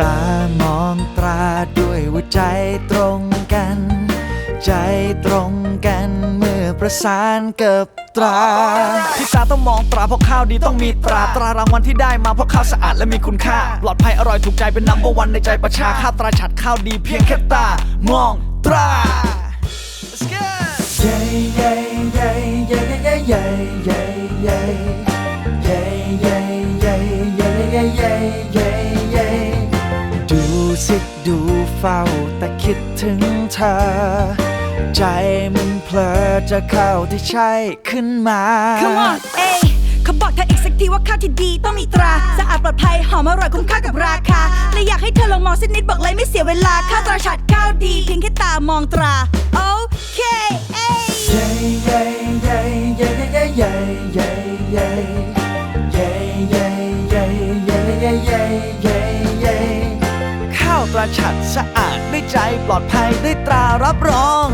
ตามองตราด้วยว่าใจตรงกัน ใจตรงกันเมื่อประสานกับตราที่ตาต้องมองตราเพราะข้าวดีต้องมีตราตรารางวัลที่ได้มาเพราะข้าวสะอาดและมีคุณค่า ปลอดภัยอร่อยถูกใจเป็นนัมเบอร์วันในใจประชาข้าวตราฉัดข้าวดีเพียงแค่ตามองตรา Let's go เย้เย้เย้เย้เย้เย้เย้เย้เย้เย้เย้ เฝ้าแต่คิดถึงเธอ ใจมันเพลอจะเข้าที่ใช่ขึ้นมา Come on เอ้ยเขาบอกเธออีกสักทีว่าข้าวที่ดีต้องมีตรา สะอาดปลอดภัยหอมอร่อยคุ้มค่ากับราคาและอยากให้เธอลองมองสักนิดบอกเลยไม่เสียเวลาข้าวตราฉัดข้าวดีเพียงแค่ตามองตรา โอเคเอ้ยเย้เย้เย้เย้เย้เย้เย้เย้เย้เย้เย้เย้เย้เย้เย้เย้เย้ข้าวตรา ฉัดสะอาดได้ใจปลอดภัยได้ตรารับรอง